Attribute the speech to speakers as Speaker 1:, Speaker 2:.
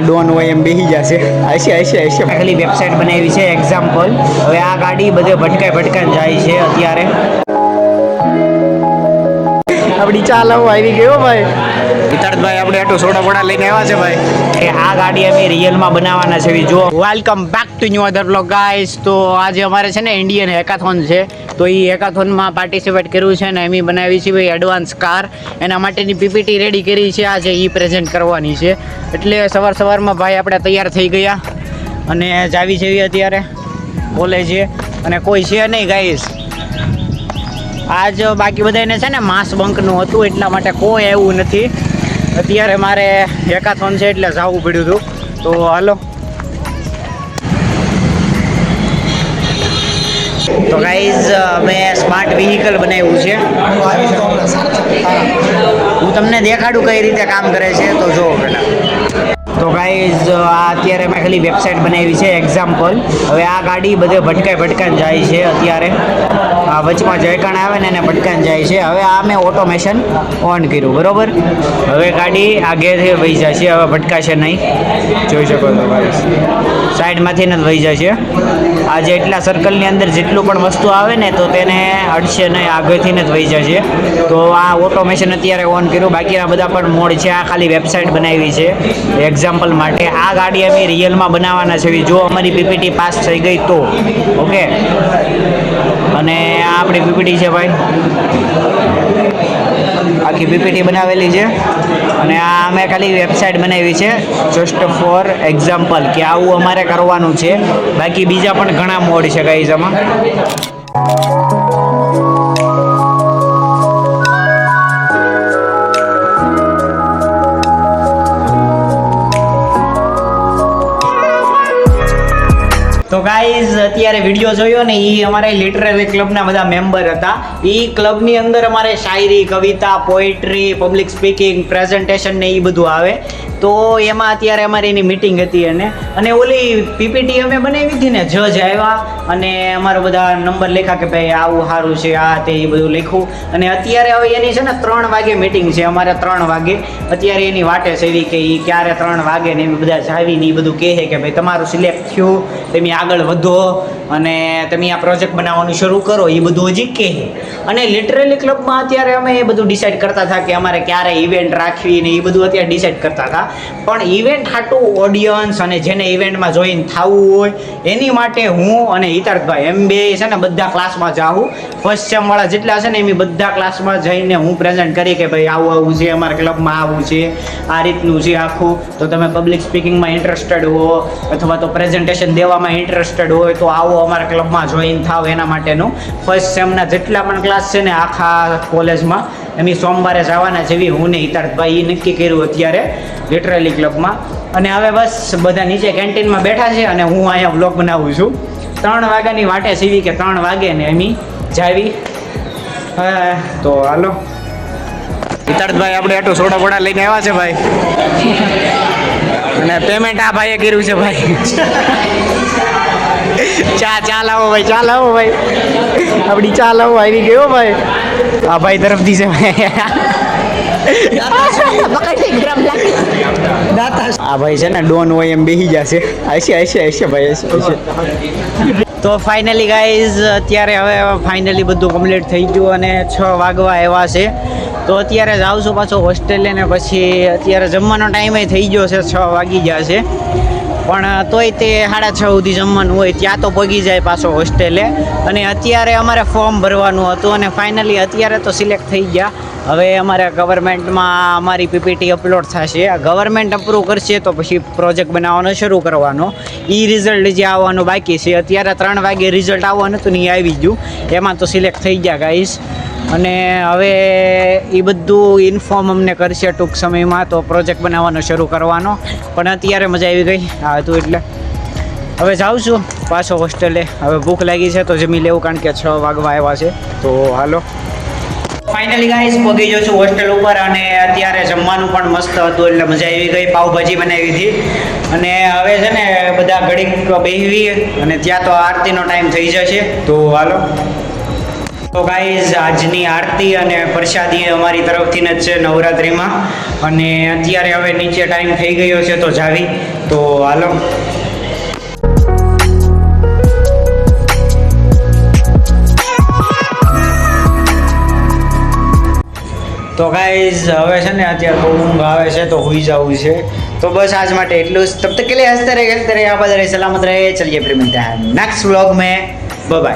Speaker 1: Don હોય એમ બેસી જશે. હશે હશે હશે.
Speaker 2: ખાલી વેબસાઇટ બનાવી છે એક્ઝામ્પલ હવે આ ગાડી બધે ભટકાઈ ભટકાઈ જાય છે અત્યારે.
Speaker 1: આપણી ચાલાવો આવી ગયો ભાઈ.
Speaker 2: વિતાર્થભાઈ આપણે આટો સોડા બોડા લઈને આવ્યા છે ભાઈ. એ આ ગાડી અમે રિયલમાં બનાવવાના છે જો. Welcome back to new other blog guys તો આજે અમારે છે ને ઇન્ડિયન હેકાથોન છે. તો એ હેકાથોનમાં પાર્ટિસિપેટ કર્યું છે ને એમ બનાવી છે ભાઈ એડવાન્સ કાર એના માટેની પીપીટી રેડી કરી છે. આજે એ પ્રેઝન્ટ કરવાની છે. એટલે સવાર સવારમાં ભાઈ આપણે તૈયાર થઈ ગયા. અને જાવી જેવી અત્યારે. કોલેજે અને કોઈ છે નહીં ગાઈસ આજ બાકી બધાને છે ને માસ બંકનું હતું, એટલા માટે કોઈ એવું નથી. અત્યારે મારે હેકાથોન છે એટલે જવું પડ્યું હતું. તો હાલો. તો ગાઈઝ મેં સ્માર્ટ વ્હીકલ બનાવ્યું છે. હું તમને દેખાડું કઈ રીતે કામ કરે છે, તો જુઓ પહેલાં. તો ગાઈઝ આ અત્યારે મેં ખાલી વેબસાઇટ બનાવી છે એક્ઝામ્પલ હવે આ ગાડી બધે ભટકાઈ ભટકાઈને જાય છે અત્યારે. આ વચમાં જયકાણ આવે ને એને ભટકાઈને જાય છે. હવે આ મેં ઓટોમેશન ઓન કર્યું, બરાબર? હવે ગાડી આગેથી વહી જાય છે, હવે ભટકાશે નહીં. જોઈ શકો છો સાઈડમાંથી જ વહી જાય છે. આ જે એટલા સર્કલની અંદર જેટલું પણ વસ્તુ આવે ને તો તેને અડશે નહીં, આગળથી જ વહી જાય છે. તો આ ઓટોમેશન અત્યારે ઓન કર્યું. બાકીના બધા પણ મોડ છે. આ ખાલી વેબસાઇટ બનાવી છે. એક્ઝામ્પલ માટે આ ગાડી અમે રિયલમાં બનાવવાના છે. જો અમારી પીપીટી પાસ થઈ ગઈ તો. ઓકે? અને આ આપણી પીપીટી છે ભાઈ. આખી પીપીટી બનાવેલી છે. અને આ અમે ખાલી વેબસાઇટ બનાવી છે. જસ્ટ ફોર એક્ઝામ્પલ કે આવું અમારે કરવાનું છે. બાકી બીજા પણ ઘણા મોડ છે ગાઈઝ આમાં. તો ગાઈઝ અત્યારે વીડિયો જોયો ને એ અમારે લિટરરી ક્લબના બધા મેમ્બર હતા. એ ક્લબની અંદર અમારે શાયરી, કવિતા પોએટ્રી પબ્લિક સ્પીકિંગ પ્રેઝન્ટેશન ને એ બધું આવે. તો એમાં અત્યારે અમારી એની મિટિંગ હતી અને અને ઓલી પીપીટી અમે બનાવી હતી ને, જજ આવ્યા. અને અમારો બધા નંબર લેખા કે ભાઈ, આવું સારું છે, આ તે એ બધું લખ્યું. અને અત્યારે હવે એની છે ને ત્રણ વાગે મિટિંગ છે, અમારે ત્રણ વાગે. અત્યારે એની વાટે છે એવી કે એ ક્યારે ત્રણ વાગે ને એમ બધા જાવીને એ બધું કહે કે ભાઈ, તમારું સિલેક્ટ થયું, તમે આગળ વધો. અને તમે આ પ્રોજેક્ટ બનાવવાનું શરૂ કરો, એ બધું હજી કહે અને લિટરલી ક્લબમાં અત્યારે અમે એ બધું ડિસાઈડ કરતા હતા કે અમારે ક્યારે ઇવેન્ટ રાખવી ને એ બધું અત્યારે ડિસાઈડ કરતા હતા. પણ ઇવેન્ટ હાટું ઓડિયન્સ અને જેને ઇવેન્ટમાં જોઈન થવું હોય, એની માટે હું અને હિતાર્થભાઈ એમ બે છે ને બધા ક્લાસમાં જાઉં ફર્સ્ટ સેમવાળા જેટલા છે ને એમ બધા ક્લાસમાં જઈને હું પ્રેઝન્ટ કરી કે ભાઈ આવું આવું છે, અમારા ક્લબમાં આવું છે, આ રીતનું છે આખું. તો તમે પબ્લિક સ્પીકિંગમાં ઇન્ટરેસ્ટેડ હો, અથવા તો પ્રેઝન્ટેશન દેવામાં ઇન્ટરેસ્ટેડ હોય, તો આવો અમારા ક્લબમાં જોઈન થાવ એના માટેનું. ફર્સ્ટ સેમના જેટલા પણ ક્લાસ છે ને આખા કોલેજમાં, એમ સોમવારે જવાના જેવી હું ને હિતાર્થભાઈ એ નક્કી કર્યું અત્યારે લિટરલી ક્લબમાં. અને હવે બસ બધા નીચે કેન્ટીનમાં બેઠા છે અને હું અહીંયા વ્લોગ બનાવું છું. ત્રણ વાગ્યાની વાટે સીવી કે ત્રણ વાગે ને એમી જાવી. તો હાલો. હિતાર્થભાઈ આપણે આટો સોડા બોડા લઈને આવ્યા છે ભાઈ. અને પેમેન્ટ આ ભાઈએ કર્યું છે ભાઈ. ચા ચા લાવો ભાઈ, ચા લાવો ભાઈ.
Speaker 1: આપણી ચાલાવો આવી ગયો ભાઈ.
Speaker 2: આ ભાઈ તરફથી છે
Speaker 1: આ ભાઈ છે ને, ડોન હોય એમ બેસી જશે હશે હશે હશે ભાઈ હશે હશે
Speaker 2: તો ફાઇનલી ગાઈઝ અત્યારે હવે ફાઇનલી બધું કમ્પ્લીટ થઈ ગયું અને છ વાગવા આવ્યા છે. તો અત્યારે જાઉં છું પાછો હોસ્ટેલે ને પછી અત્યારે જમવાનો ટાઈમે થઈ ગયો છે, છ વાગી ગયા છે. પણ તોય તે સાડા છ સુધી જમવાનું હોય, ત્યાં તો પગી જાય પાછો હોસ્ટેલે અને અત્યારે અમારે ફોર્મ ભરવાનું હતું અને ફાઇનલી અત્યારે તો સિલેક્ટ થઈ ગયા. હવે અમારે ગવર્મેન્ટમાં અમારી પીપીટી અપલોડ થશે. ગવર્મેન્ટ અપ્રૂવ કરશે તો પછી પ્રોજેક્ટ બનાવવાનો શરૂ કરવાનો. એ રિઝલ્ટ જે આવવાનું બાકી છે, અત્યારે ત્રણ વાગે રિઝલ્ટ આવવાનું હતું ને એ આવી ગયું. એમાં તો સિલેક્ટ થઈ ગયા ગાઈશ અને હવે એ બધું ઇન્ફોર્મ અમને કરશે ટૂંક સમયમાં તો પ્રોજેક્ટ બનાવવાનો શરૂ કરવાનો. પણ અત્યારે મજા આવી ગઈ. આ હતું એટલે. હવે જાઉં છું પાછો હોસ્ટેલે હવે ભૂખ લાગી છે તો જમી લેવું કારણ કે છ વાગવા આવ્યા છે. તો હાલો. ફાઇનલી ગાઈસ પહોંચી ગયો છું હોસ્ટેલ ઉપર અને અત્યારે જમવાનું પણ મસ્ત હતું એટલે મજા આવી ગઈ. પાવભાજી બનાવી હતી. અને હવે છે ને બધા ઘડીક બેહવી અને ત્યાં તો આરતીનો ટાઈમ થઈ જશે. તો હાલો. તો ગાઈઝ આજની આરતી અને પ્રસાદી અમારી તરફથી જ છે નવરાત્રિમાં. અને અત્યારે હવે નીચે ટાઈમ થઈ ગયો છે તો જાવી. તો હાલો. તો ગાઈઝ હવે છે ને અત્યારે બહુ ઊંઘ આવે છે તો હોઈ જવું છે. તો બસ આજ માટે એટલું જ. તબ તક કે લે, હસતે રહે હસતે રહે, આપ સલામત રહે. ચલીએ પ્રેમ નેક્સ્ટ વ્લોગ મેં. બાય